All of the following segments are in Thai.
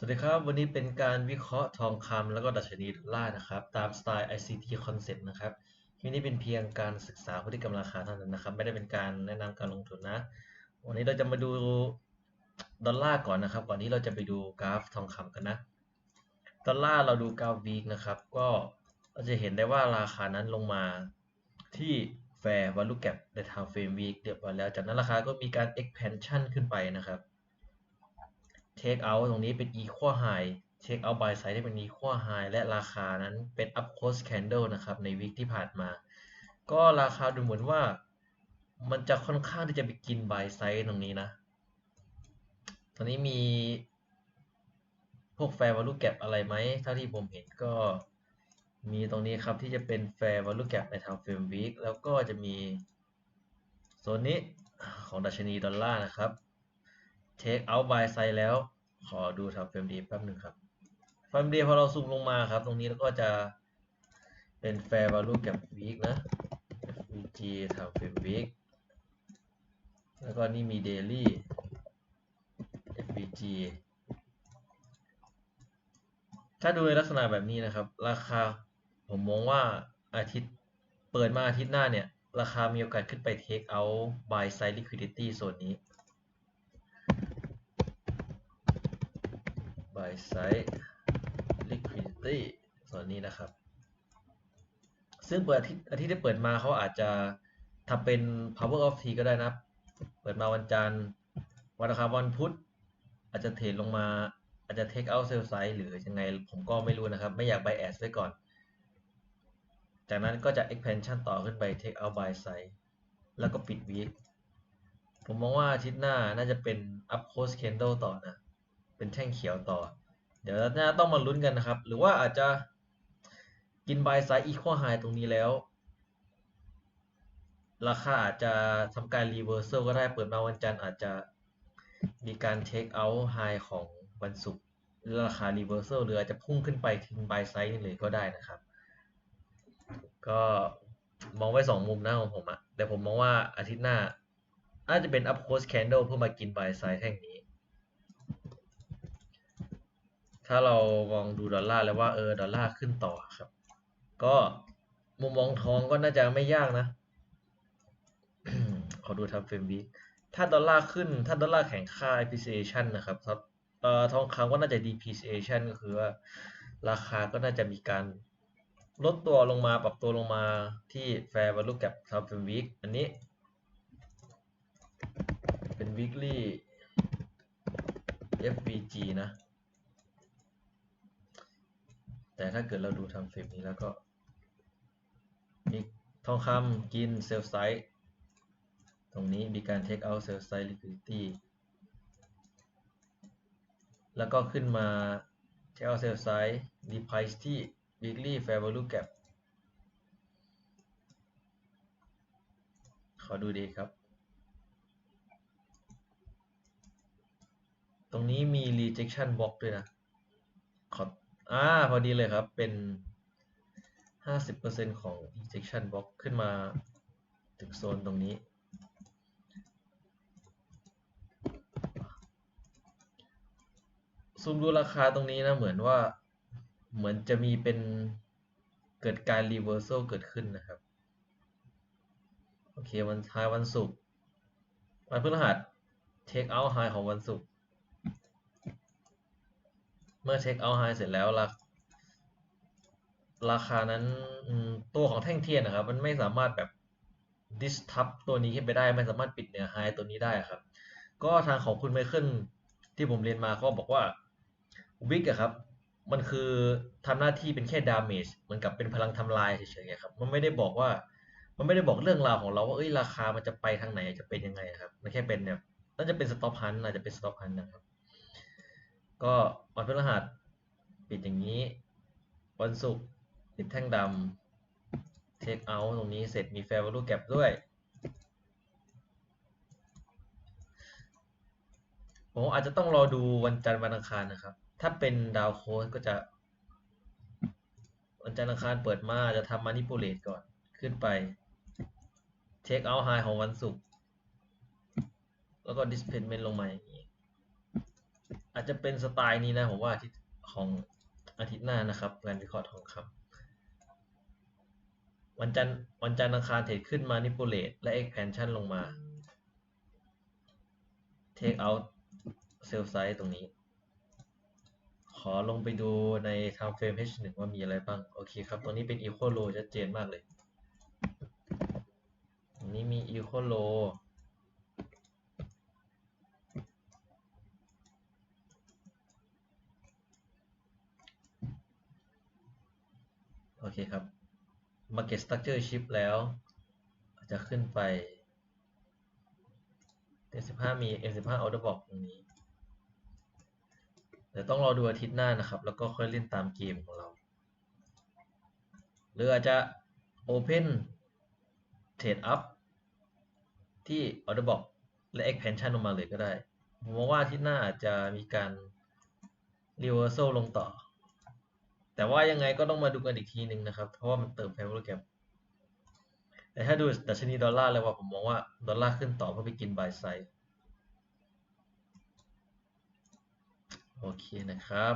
สวัสดีครับ วันนี้เป็นการวิเคราะห์ทองคำแล้วก็ดัชนีดอลลาร์นะครับ ตามสไตล์ ICT Concept นะครับที่นี่เป็นเพียงการศึกษาพฤติกรรมราคาเท่านั้นนะครับ ไม่ได้เป็นการแนะนำการลงทุนนะ วันนี้เราจะมาดูดอลลาร์ก่อนนะครับ ก่อนที่เราจะไปดูกราฟทองคำกันนะ ดอลลาร์เราดูกราฟวีคนะครับ ก็เราจะเห็นได้ว่าราคานั้นลงมาที่ Fair Value Gap ใน Time Frame Week เรียบร้อยแล้ว จากนั้นราคาก็มีการ expansion ขึ้นไปนะครับ take out ตรงนี้เป็น equal high take out buy side ที่เป็น equal high และราคานั้นเป็น up close candle นะครับ ในวีคที่ผ่านมา ก็ราคาดูเหมือนว่ามันจะค่อนข้างที่จะไปกิน buy side ตรงนี้นะ ตอนนี้มีพวก fair value gap อะไรไหมเท่าที่ผมเห็นก็มีตรงนี้ครับที่จะเป็น fair value gap ใน time frame week แล้วก็จะมีโซนนี้ของดัชนีดอลลาร์นะครับ take out by side แล้ว ขอดู time frame d แป๊บหนึ่งครับ frame d พอเราซูมลงมาครับ ตรงนี้แล้วก็จะเป็น fair value gap week นะ FVG time frame week แล้วก็นี่มี daily FVG ถ้าดูในลักษณะแบบนี้นะครับ ราคาผมมองว่าอาทิตย์เปิดมาอาทิตย์หน้าเนี่ย ราคามีโอกาสขึ้นไป take out by side liquidity โซนนี้ by side liquidity ส่วนนี้นะครับ ซึ่งเปิดอาทิตย์อาทิตย์ที่เปิดมาเขาอาจจะทำเป็น power of T ก็ได้นะเปิดมาวันจันทร์วันอังคารวันพุธอาจจะเทรดลงมาอาจจะ take out sell side หรือยังไงผมก็ไม่รู้นะครับ ไม่อยาก bias ไว้ก่อน จากนั้นก็จะ expansion ต่อขึ้นไป take out buy side แล้วก็ปิด week ผมมองว่าอาทิตย์หน้าน่าจะเป็น up close candle ต่อนะ เป็นแท่งเขียวต่อ เดี๋ยวหน่าต้องมาลุ้นกันนะครับ หรือว่าอาจจะกิน buy side equal high ตรงนี้แล้ว ราคาอาจจะทำการ reversal ก็ได้เปิดมาวันจันทร์อาจจะมีการ take out high ของวันศุกร์หรือราคา reversal หรืออาจจะพุ่งขึ้นไปถึง buy side นี่เลยก็ได้นะครับ ก็มองไว้สองมุมนะของผมอะแต่ผมมองว่าอาทิตย์หน้าน่าจจะเป็น up close candle เพื่อมากิน buy side แท่งนี้ ถ้าเรามองดูดอลลาร์แล้วว่าเออดอลลาร์ขึ้นต่อครับ ก็มุมมองทองก็น่าจะไม่ยากนะ ขอดูทำเฟรมวีถ้าดอลลาร์ขึ้น ถ้าดอลลาร์แข็งค่า appreciation นะครับเอ่อทองคำก็น่าจะ depreciation ก็คือว่าราคาก็น่าจะมีการลดตัวลงมาปรับตัวลงมาที่ fair value gap ทำเฟรมวีอันนี้ เป็น weekly FVG นะ แต่ถ้าเกิดเราดูทำเฟรมนี้แล้วก็มีทองคำกินเซลล์ไซส์ตรงนี้มีการ take out sell side liquidity แล้วก็ขึ้นมา take out sell side reprice ที่ weekly fair value gap ขอดูดีครับ ตรงนี้มี rejection box ด้วยนะข อ่าพอดีเลยครับเป็น 50%ของ rejection box ขึ้นมาถึงโซนตรงนี้ ซูมดูราคาตรงนี้นะ เหมือนว่าเหมือนจะมีเป็นเกิดการ reversal เกิดขึ้นนะครับ โอเค วันท้ายวันศุกร์วันพฤหัส take out high ของวันศุกร์ เมื่อ take out high เสร็จแล้วราราคานั้นตัวของแท่งเทียนนะครับ มันไม่สามารถแบบ disturb ตัวนี้ขึ้นไปได้ ไม่สามารถปิดเหนือ high ตัวนี้ได้ครับ ก็ทางของคุณไมเคิลที่ผมเรียนมาก็บอกว่าวิกอะครับ มันคือทำหน้าที่เป็นแค่ damage เหมือนกับเป็นพลังทำลายเฉยๆครับ มันไม่ได้บอกว่า มันไม่ได้บอกเรื่องราวของเราว่าเอ้ยราคามันจะไปทางไหนจะเป็นยังไงครับ มันแค่เป็นเนี่ยน่าจะเป็น stop hunt อาจจะเป็น stop hunt นะครับ ก็วันพฤหัสปิดอย่างนี้ วันศุกร์ปิดแท่งดำ take out ตรงนี้เสร็จมี fair value gap ด้วยผมอาจจะต้องรอดูวันจันทร์วันอังคารนะครับ ถ้าเป็นดาวโค้ดก็จะ วันจันทร์อังคารเปิดมาจะทำ manipulate ก่อนขึ้นไป take out high ของวันศุกร์แล้วก็ displacement ลงมาอย่างนี้ อาจจะเป็นสไตล์นี้นะผมว่าอาทิตย์ของอาทิตย์หน้านะครับการวิเคราะห์ทองคำวันจันทร์วันจันทร์อังคารเทรดขึ้นมานิปูเลตและ expansion ลงมา take out sell side ตรงนี้ ขอลงไปดูใน time frame H1 ว่ามีอะไรบ้าง โอเคครับตรงนี้เป็น equal low ชัดเจนมากเลย ตรงนี้มี equal low เคครับ market structure shift แล้ว จะขึ้นไป M15 มี M15 order block ตรงนี้เดี๋ยวต้องรอดูอาทิตย์หน้านะครับ แล้วก็ค่อยเล่นตามเกมของเรา หรืออาจจะ Open Trade Up ที่ Order Block และ Expansion ลงมาเลยก็ได้ ผมมองว่าอาทิตย์หน้าอาจจะมีการ Reversal ลงต่อ แต่ว่ายังไงก็ต้องมาดูกันอีกทีหนึ่งนะครับ เพราะว่ามันเติม Value Gap แต่ถ้าดูดัชนีดอลลาร์เลยว่าผมมองว่าดอลลาร์ขึ้นต่อเพื่อไปกินบายไซโอเคนะครับ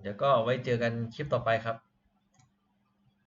เดี๋ยวก็ไว้เจอกันคลิปต่อไปครับ